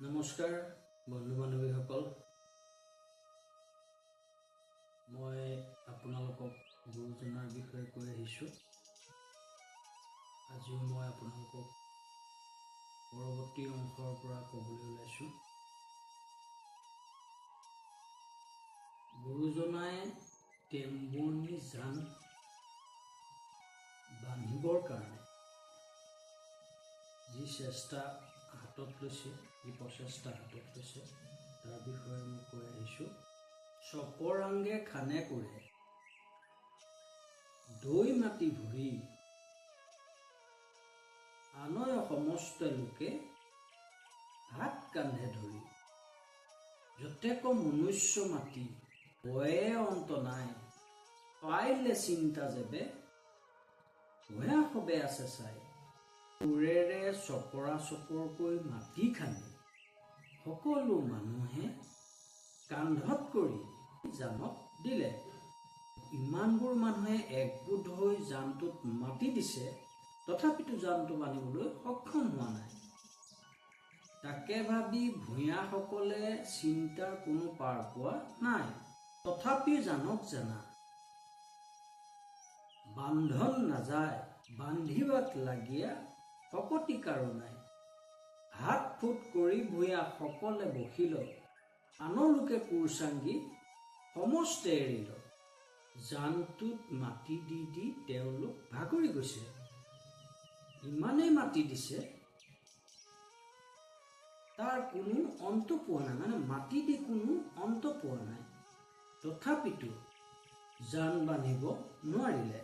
নমস্কাৰ বন্ধু বান্ধৱীসকল মই আপোনালোকক গুৰুজনাৰ বিষয়ে কৈ আহিছোঁ। আজিও মই আপোনালোকক পৰৱৰ্তী অংশৰ পৰা ক'বলৈ ওলাইছোঁ। গুৰুজনাই টেম্বুনি জান বান্ধিবৰ কাৰণে যি চেষ্টা হাতত লৈছে, যি প্ৰচেষ্টা হাতত লৈছে, তাৰ বিষয়ে মই কৈ আহিছোঁ। চপৰাংগে খানে কৰে। দৈ মাটি ভৰি। আনয় সমস্ত লোকে হাত কান্ধে ধৰি। যতেক মনুষ্য মাতি বয়ে অন্ত নাই। পাইলে চিন্তা যেবে ভয়া সবে আছে চাই। কোৰেৰে চপৰা চপৰকৈ মাটি খান্দি। সকলো মানুহে কান্ধত কৰি জানক দিলে। ইমানবোৰ মানুহে একগোট হৈ জানটোত মাটি দিছে তথাপিতো জানটো বান্ধিবলৈ সক্ষম হোৱা নাই। তাকে ভাবি ভূঞাসকলে চিন্তাৰ কোনো পাৰ পোৱা নাই। তথাপি জানক জানা বান্ধন নাযায় বান্ধিবাত লাগীয়া শকতি কাৰো নাই হাত ফুট কৰি ভূঞা সকলে বহিল। আনৰ লোকে কোৰ চাংগি সমস্তে এৰিল। জানটোত মাটি দি দি তেওঁলোক ভাগৰি গৈছে। ইমানেই মাটি দিছে। তাৰ কোনো অন্ত পোৱা নাই। মানে মাটি দি কোনো অন্ত পোৱা নাই। তথাপিতো জান বান্ধিব নোৱাৰিলে।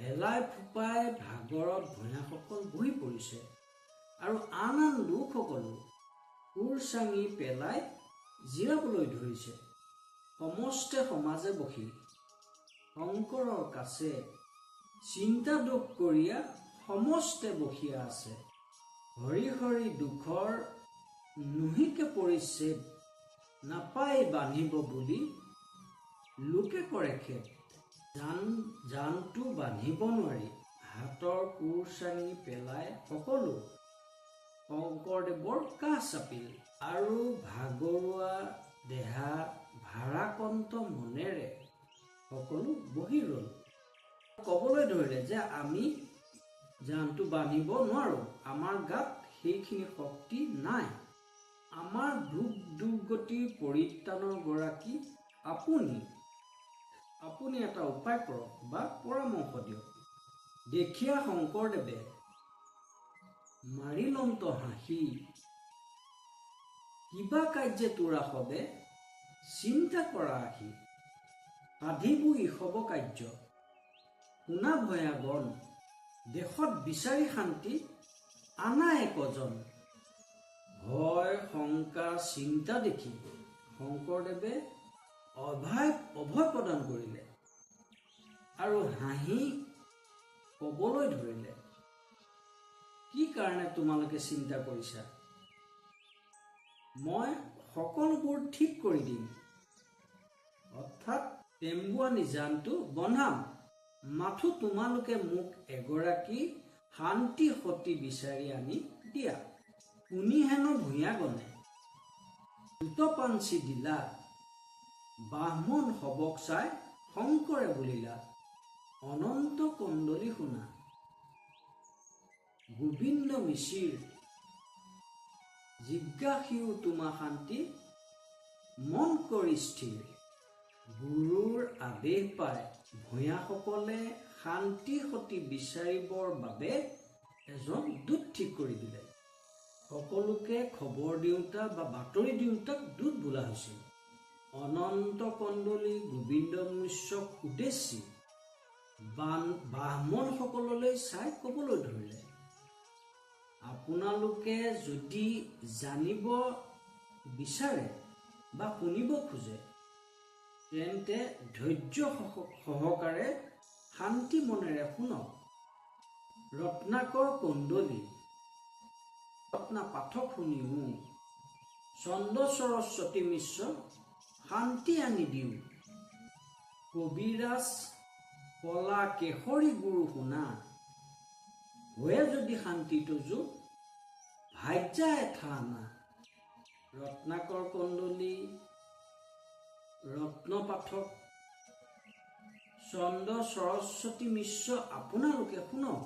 হেলাই ফোপাই ভাগৰত ভূঞাসকল বহি পৰিছে আৰু আন আন লোকসকলো কোৰ চাঙি পেলাই জিৰাবলৈ ধৰিছে। সমস্তে সমাজে বহি শংকৰৰ কাছে চিন্তা দুখ কৰিয়া সমস্তে বহিয়া আছে। হৰি হৰি দুখৰ নুহিকে পৰিচ্ছেদ নাপাই বান্ধিব বুলি লোকে কৰে খেদ। জান জানটো বান্ধিব নোৱাৰি। হাতৰ কোৰ চাঙি পেলাই সকলো। শংকৰদেৱৰ কাষ চাপিল। আৰু ভাগৰুৱা দেহা ভাৰাকন্ত মনেৰে সকলো বহি ৰ'ল। ক'বলৈ ধৰিলে যে আমি জানটো বান্ধিব নোৱাৰোঁ। আমাৰ গাত সেইখিনি শক্তি নাই। আমাৰ দুখ দুৰ্গতিৰ পৰিত্ৰাণৰ গৰাকী আপুনি আপুনি এটা উপায় কৰক বা পৰামৰ্শ দিয়ক। দেখিয়া শংকৰদেৱে মাৰিলন্ত হাঁহি কিবা কাৰ্যে তোৰা সবে? চিন্তা কৰা আহি সাধিবো ইসব কাৰ্য শুনা ভয়া গণ দেশত বিচাৰি শান্তি আনা একজন। ভয় শংকা চিন্তা দেখি শংকৰদেৱে অভয় অভয় প্ৰদান কৰিলে। আৰু হাঁহি ক'বলৈ ধৰিলে। কি কাৰণে তোমালোকে চিন্তা কৰিছা? মই সকলোবোৰ ঠিক কৰি দিম। অৰ্থাৎ টেম্বুৱানী জানটো বনাম মাথো তোমালোকে মোক এগৰাকী শান্তি সতী বিচাৰি আনি দিয়া। শুনি হেন ভূঞাগণে দ্ৰুতপাঞ্চি দিলা। বাহ্মণ সবক চাই শংকৰে বুলিলা। অনন্ত কন্দলি শুনা। গোবিন্দ মিচিৰ জিজ্ঞাসীও তোমা শান্তি মন কৰি স্থিৰ। গুৰুৰ আদেশ পাই ভূঞাসকলে শান্তি সতি বিচাৰিবৰ বাবে এজন দূত ঠিক কৰি দিলে। সকলোকে খবৰ দিওঁতা বা বাতৰি দিওঁতাক দূত বোলা হৈছিল। অনন্ত কন্দলী গোবিন্দ মিশ্ৰক উদ্দেশ্যি বান ব্ৰাহ্মণসকললৈ চাই ক'বলৈ ধৰিলে। আপোনালোকে যদি জানিব বিচাৰে বা শুনিব খোজে তেন্তে ধৈৰ্য সহ- সহকাৰে শান্তি মনেৰে শুনক। ৰত্নাকৰ কন্দলী ৰত্না পাঠক শুনিও চন্দ্ৰ সৰস্বতী মিশ্ৰ শান্তি আনি দিওঁ। কবিৰাজ কলা কেশৰী গুৰু শুনা। হয়ে যদি শান্তিটো যুগ ভাজ্যা এঠা আনা। ৰত্নাকৰ কণ্ডলী ৰত্নপাঠক চন্দ্ৰ সৰস্বতী মিশ্ৰ আপোনালোকে শুনক।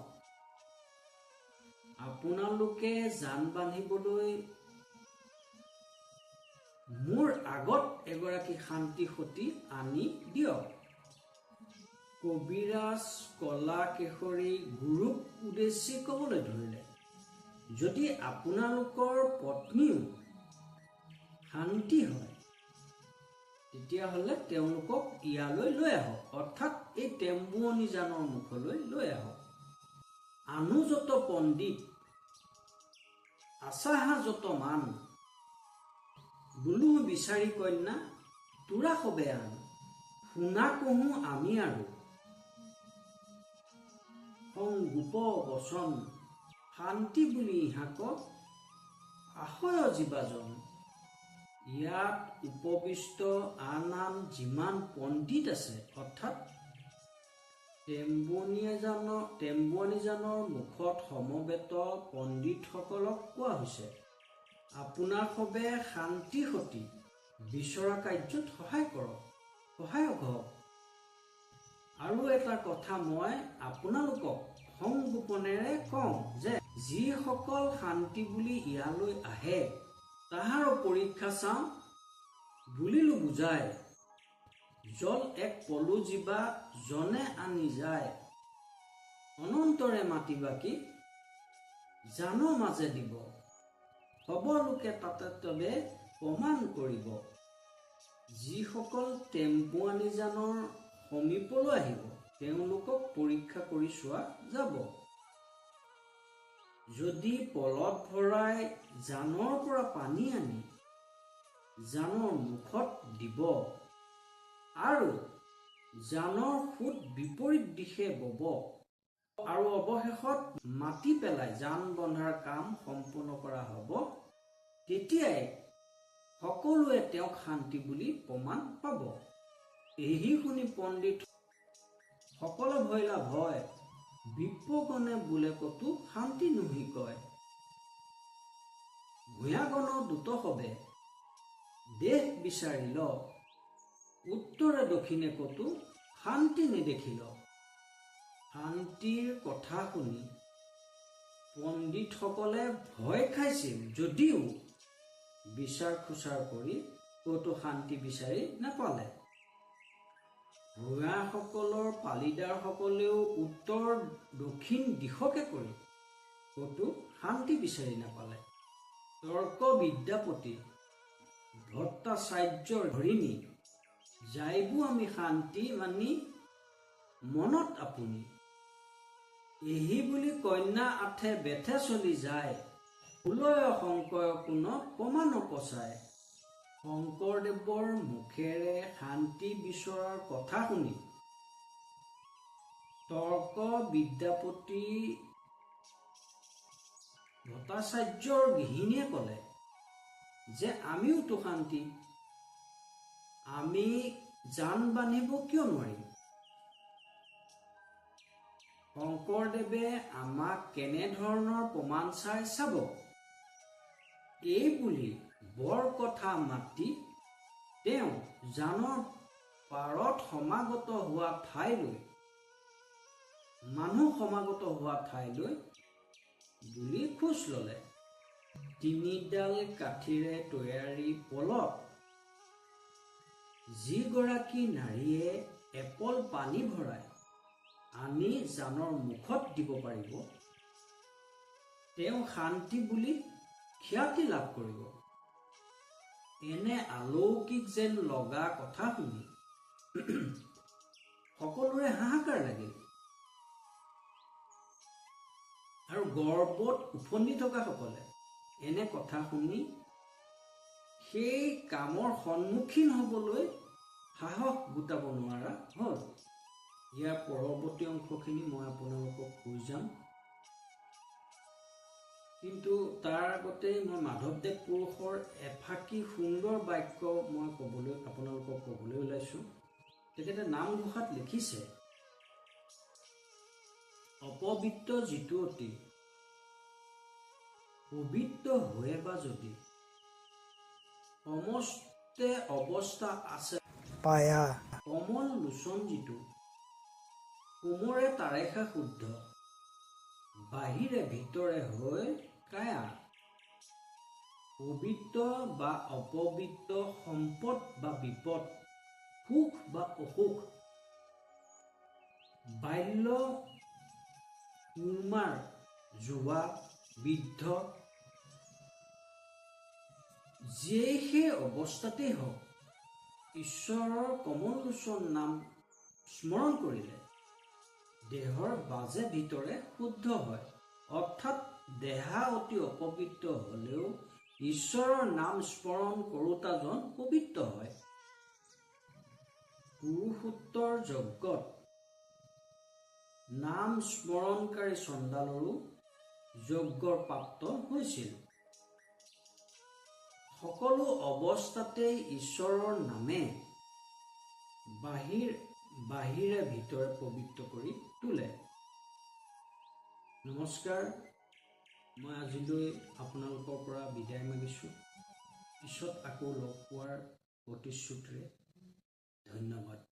আপোনালোকে জান বান্ধিবলৈ মোৰ আগত এগৰাকী শান্তি সতী আনি দিয়ক। কবিৰাজ কলা কেশৰী গুৰুক উদ্দেশ্যি ক'বলৈ ধৰিলে যদি আপোনালোকৰ পত্নীও শান্তি হয় তেতিয়াহ'লে তেওঁলোকক ইয়ালৈ লৈ আহক। অৰ্থাৎ এই টেম্বুৱনী জানৰ মুখলৈ লৈ আহক। আনুযত পণ্ডিত আচাহা যত মান বোলো বিচাৰি কন্যা তোৰা সবে আন? শুনা কহো আমি আৰু। সংগোপ বচন শান্তি বুলি ইহাকক আশয় জীৱাজন ইয়াত উপবিষ্ট আন আন যিমান পণ্ডিত আছে অৰ্থাৎ টেম্বুৱনীজানৰ টেম্বুৱনীজানৰ মুখত সমবেত পণ্ডিতসকলক কোৱা হৈছে। আপোনাৰ সবে শান্তি সতি। বিচৰা কাৰ্যত সহায় কৰক সহায়ক হওক। আৰু এটা কথা মই আপোনালোকক সংগোপনেৰে কওঁ যে যিসকল শান্তি বুলি ইয়ালৈ আহে তাহাৰো পৰীক্ষা চাওঁ বুলিলো বুজায়। জল এক পলু জীৱা জনে আনি যায়। অনন্তৰে মাতিবা কি? জানো মাজে দিব। হ'ব লোকে তাতে প্ৰমাণ কৰিব। যিসকল টেম্পুৱানীজানৰ সমীপলৈ আহিব তেওঁলোকক পৰীক্ষা কৰি চোৱা যাব। যদি পলত ভৰাই জানৰ পৰা পানী আনি জানৰ মুখত দিব আৰু জানৰ সোঁত বিপৰীত দিশে বব আৰু অৱশেষত মাটি পেলাই জান বন্ধাৰ কাম সম্পূৰ্ণ কৰা হ'ব। তেতিয়াই সকলোৱে তেওঁক শান্তি বুলি প্ৰমাণ পাব। এহি শুনি পণ্ডিত সকলো ভৈলা ভয় বিপগণে বোলে কতো শান্তি নুহি কয়। ভূঞাগণৰ দূত হবে দেশ বিচাৰিল উত্তৰে দক্ষিণে কতো শান্তি নেদেখিল। শান্তিৰ কথা শুনি পণ্ডিতসকলে ভয় খাইছিল যদিও বিচাৰ খোচাৰ কৰি ক'তো শান্তি বিচাৰি নাপালে। ভূঞাসকলৰ পালিদাৰসকলেও উত্তৰ দক্ষিণ দিশকে কৰি ক'তো শান্তি বিচাৰি নাপালে। তৰ্ক বিদ্যাপতি ভট্টাচাৰ্যৰ ধৰিণী যাইবো আমি শান্তি মানি মনত আপুনি এহি বুলি কন্যা আঠে বেথে চলি যায়। ফুলয় শংকৰ কোন প্ৰমাণ কচায় শংকৰদেৱৰ মুখেৰে শান্তি বিচৰাৰ কথা শুনি। তৰ্ক বিদ্যাপতি ভট্টাচাৰ্যৰ গৃহিণীয়ে ক'লে যে আমিওতো শান্তি। আমি জান বান্ধিব কিয় নোৱাৰিম? শংকৰদেৱে আমাক কেনেধৰণৰ প্ৰমাণ চাই চাব? এই বুলি বৰ কথা মাতি তেওঁ জানৰ পাৰত সমাগত হোৱা ঠাইলৈ মানুহ সমাগত হোৱা ঠাইলৈ বুলি খোজ ল'লে। তিনিডাল কাঠিৰে তৈয়াৰী পলত যিগৰাকী নাৰীয়ে এপল পানী ভৰাই আনি জানৰ মুখত দিব পাৰিব। তেওঁ শান্তি বুলি খ্যাতি লাভ কৰিব। এনে অলৌকিক যেন লগা কথা শুনি সকলোৰে হাহাকাৰ লাগিল। আৰু গৰ্বত উফন্দি থকাসকলে এনে কথা শুনি সেই কামৰ সন্মুখীন হ'বলৈ সাহস গোটাব নোৱাৰা হ'ল। ইয়াৰ পৰৱৰ্তী অংশখিনি মই আপোনালোকক কৈ যাম। কিন্তু তাৰ আগতে মই মাধৱদেৱ পুৰুষৰ এফাকি সুন্দৰ বাক্য মই ক'বলৈ আপোনালোকক ক'বলৈ ওলাইছোঁ। তেখেতে নামঘোষাত লিখিছে অপবিত্ৰ যিটো অতি পবিত্ৰ হয়ে বা যদি সমস্তে অৱস্থা আছে পায়া। কমল লোচন যিটো কোমৰে তাৰেষা শুদ্ধ। বাহিৰে ভিতৰে হৈ কায়া। পবিত্ৰ বা অপবিত্ৰ সম্পদ বা বিপদ সুখ বা অসুখ। বাল্য কুমাৰ যুৱা বৃদ্ধ। যিয়েই সেই অৱস্থাতেই হওক ঈশ্বৰৰ কমললোচন নাম স্মৰণ কৰিলে। দেহৰ বাজে ভিতৰে শুদ্ধ হয়। অৰ্থাৎ দেহা অতি অপবিত্ৰ হ'লেও ঈশ্বৰৰ নাম স্মৰণ কৰোতাজন পবিত্ৰ হয়। পুৰুষোত্তৰ যজ্ঞত নাম স্মৰণকাৰী চণ্ডালৰো যজ্ঞৰ প্ৰাপ্ত হৈছিল। সকলো অৱস্থাতেই ঈশ্বৰৰ নামে বাহিৰ বাহিৰে ভিতৰে পবিত্ৰ কৰি তোলে। নমস্কাৰ মই আজিলৈ আপোনালোকৰ পৰা বিদায় মাগিছোঁ। পিছত আকৌ লগ পোৱাৰ প্ৰতিশ্ৰুতিৰে ধন্যবাদ।